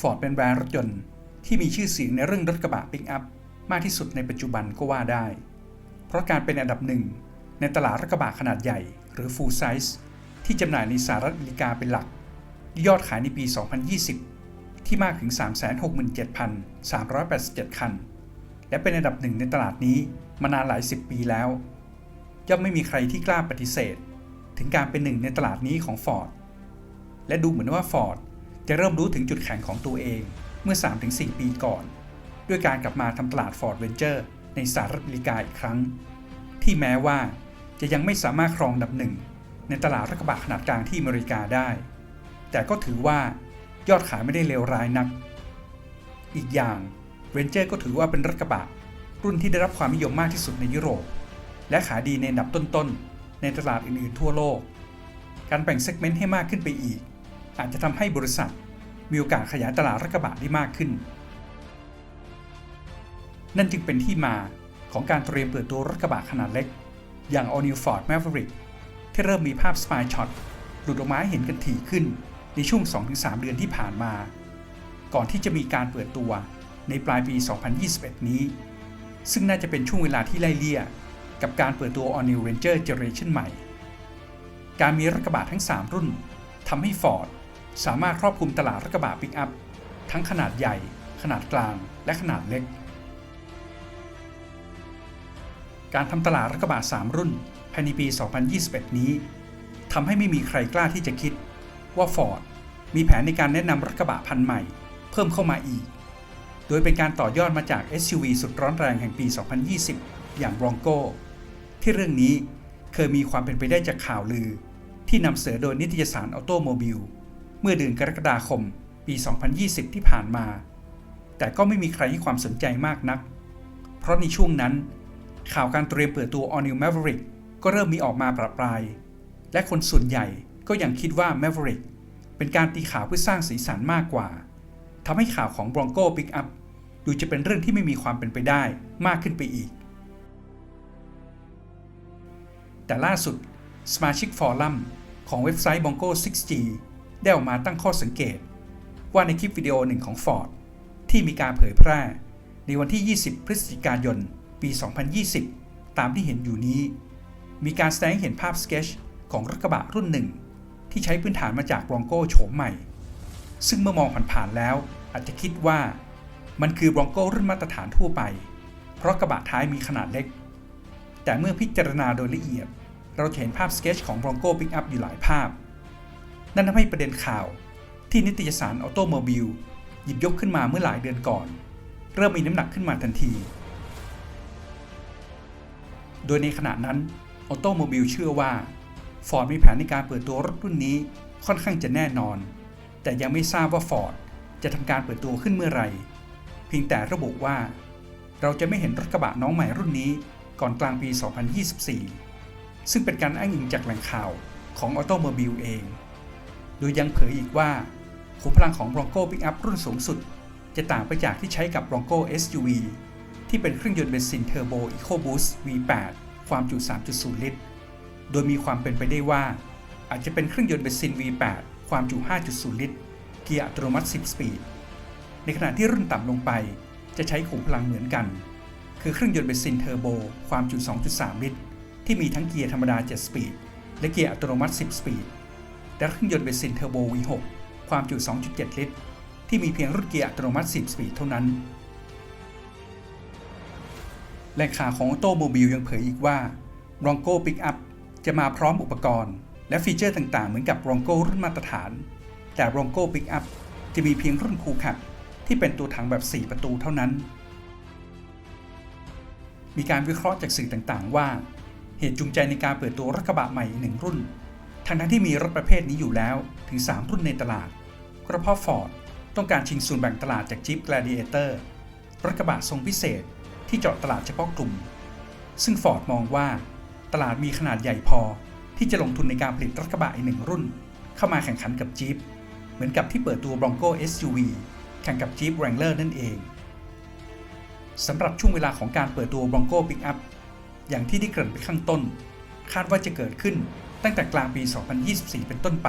Ford เป็นแบรนด์รถยนต์ที่มีชื่อเสียงในเรื่องรถกระบะปิกอัพมากที่สุดในปัจจุบันก็ว่าได้ เพราะการเป็นอันดับหนึ่งในตลาดรถกระบะขนาดใหญ่ หรือ full size ที่จำหน่ายในสหรัฐอเมริกาเป็นหลัก ยอดขายในปี 2020 ที่มากถึง 367,387 คัน และเป็นอันดับหนึ่งในตลาดนี้มานานหลายสิบปีแล้ว ย่อมไม่มีใครที่กล้าปฏิเสธ ถึงการเป็นหนึ่งในตลาดนี้ของ Ford และดูเหมือนว่า Ford จะเริ่มรู้ถึงจุดแข็งของตัวเองเมื่อ 3-4 ปีก่อน ด้วยการกลับมาทำตลาด Ford Venture ในสหรัฐอเมริกาอีกครั้ง ที่แม้ว่าจะยังไม่สามารถครองดับหนึ่ง ในตลาดรถกระบะขนาดกลางที่อเมริกาได้ แต่ก็ถือว่ายอดขายไม่ได้เลวร้ายนัก อีกอย่าง Ranger ก็ถือว่าเป็นรถกระบะ รุ่นที่ได้รับความนิยมมากที่สุดในยุโรป และขายดีในอันดับต้นๆ ในตลาดอื่นๆทั่วโลก การแบ่งเซกเมนต์ให้มากขึ้นไปอีก อาจจะทำให้บริษัท มีโอกาสขยายตลาดรถกระบะได้มากขึ้น นั่นจึงเป็นที่มาของการเตรียมเปิดตัวรถกระบะขนาดเล็ก อย่าง All New Ford Maverick ที่เริ่มมีภาพสปายช็อตหลุดออกมาให้เห็นกันถี่ขึ้นในช่วง 2-3 เดือนที่ผ่านมา ก่อนที่จะมีการเปิดตัวในปลายปี 2021 นี้ ซึ่งน่าจะเป็นช่วงเวลาที่ไล่เลี่ยกับการเปิดตัว All New Ranger Generation ใหม่ การมีรถกระบะทั้ง 3 รุ่นทำให้ Ford สามารถครอบคลุมตลาดรถกระบะปิกอัพ ทั้งขนาดใหญ่ ขนาดกลาง และขนาดเล็ก การทำตลาดรถกระบะ3 รุ่นภายในปี 2021 นี้ทำให้ไม่มีใครกล้าที่จะคิด ว่า Ford มีแผนในการแนะนำรถกระบะพันใหม่ เพิ่มเข้ามาอีก โดยเป็นการต่อยอดมาจาก SUV สุดร้อนแรงแห่งปี 2020 อย่าง Bronco ที่เรื่องนี้เคยมีความเป็นไปได้จากข่าวลือ ที่นำเสนอโดยนิตยสารออโตโมบิล เมื่อเดือนกรกฎาคม ปี 2020 ที่ผ่านมา แต่ก็ไม่มีใครให้ความสนใจมากนัก เพราะในช่วงนั้น ข่าวการเตรียมเปิดตัว All New Maverick ก็เริ่มมีออกมาประปราย และคนส่วนใหญ่ก็ยังคิดว่า Maverick เป็นการตีข่าวเพื่อสร้างสีสันมากกว่าทำให้ข่าวของ Bronco Pickup ดูจะเป็นเรื่องที่ไม่มีความเป็นไปได้มากขึ้นไปอีก แต่ล่าสุดสมาชิกฟอรัมของเว็บไซต์ Bongo 6G ได้ออกมาตั้งข้อสังเกต ว่าในคลิปวิดีโอหนึ่งของ Ford ที่มีการเผยแพร่ ในวันที่ 20 พฤศจิกายน ปี 2020 ตามที่เห็นอยู่นี้ มีการแสดงเห็นภาพสเกจของรถกระบะรุ่นหนึ่ง ที่ใช้พื้นฐานมาจาก Bronco โฉมใหม่ ซึ่งเมื่อมองผ่านๆแล้ว อาจจะคิดว่า มันคือ Bronco รุ่นมาตรฐานทั่วไป เพราะกระบะท้ายมีขนาดเล็ก แต่เมื่อพิจารณาโดยละเอียด เราจะเห็นภาพสเกจของ Bronco Pickup อยู่หลายภาพ นั่นทำให้ประเด็นข่าว ที่นิตยสารออโตโมบิลหยิบยกขึ้นมาเมื่อหลายเดือนก่อน เริ่มมีน้ำหนักขึ้นมาทันที โดยในขณะนั้นออโตโมบิลเชื่อว่า Ford มีแผนในการเปิดตัวรถรุ่นนี้ค่อนข้างจะแน่นอน แต่ยังไม่ทราบว่า Ford จะทำการเปิดตัวขึ้นเมื่อไหร่ เพียงแต่ระบุว่า เราจะไม่เห็นรถกระบะน้องใหม่รุ่นนี้ก่อนกลางปี 2024 ซึ่งเป็นการอ้างอิงจากแหล่งข่าวของออโตโมบิลเอง โดยยังเผยอีกว่าขุมพลังของ Bronco Pickup รุ่นสูงสุด จะต่างไปจากที่ใช้กับ Bronco SUV ที่เป็นเครื่องยนต์เบนซินเทอร์โบ EcoBoost V8 ความจุ 3.0 ลิตร โดยมีความเป็นไปได้ว่า อาจจะเป็นเครื่องยนต์เบนซิน V8 ความจุ 5.0 ลิตร เกียร์อัตโนมัติ 10 สปีด ในขณะที่รุ่นต่ำลงไปจะใช้ขุมพลังเหมือนกัน คือเครื่องยนต์เบนซินเทอร์โบ ความจุ 2.3 ลิตร ที่มีทั้งเกียร์ธรรมดา 7 สปีด และเกียร์อัตโนมัติ 10 สปีด และเครื่องยนต์เบนซินเทอร์โบ V6 ความจุ 2.7 ลิตร ที่มีเพียงรุ่นเกียร์อัตโนมัติ 10 สปีดเท่านั้น แหล่งข่าวของออโตโมบิลยังเผยอีกว่า Bronco Pickup จะมาพร้อมอุปกรณ์ และฟีเจอร์ต่างๆ เหมือนกับ Bronco รุ่นมาตรฐาน แต่ Bronco Pickup จะมีเพียงรุ่นคูขับ ที่เป็นตัวถังแบบ 4 ประตูเท่านั้น มีการวิเคราะห์จากสื่อต่างๆ ว่า เหตุจูงใจในการเปิดตัวรถกระบะใหม่หนึ่งรุ่น ทั้งทั้งที่มีรถประเภทนี้อยู่แล้วถึง 3 รุ่นในตลาดก็เพาะ Ford ต้องการชิงส่วนแบ่งตลาดจาก Jeep Gladiator รถกระบะทรงพิเศษที่เจาะตลาดเฉพาะกลุ่ม ซึ่ง Ford มองว่า ตลาดมีขนาดใหญ่พอที่จะลงทุนในการผลิตรถกระบะอีกหนึ่งรุ่น เข้ามาแข่งขันกับ Jeep เหมือนกับที่เปิดตัว Bronco SUV แข่งกับ Jeep Wrangler นั่นเองสำหรับช่วงเวลาของการเปิดตัว Bronco Pickup อย่างที่ได้เกริ่นไปข้างต้น คาดว่าจะเกิดขึ้น ตั้งแต่กลางปี 2024 เป็นต้นไป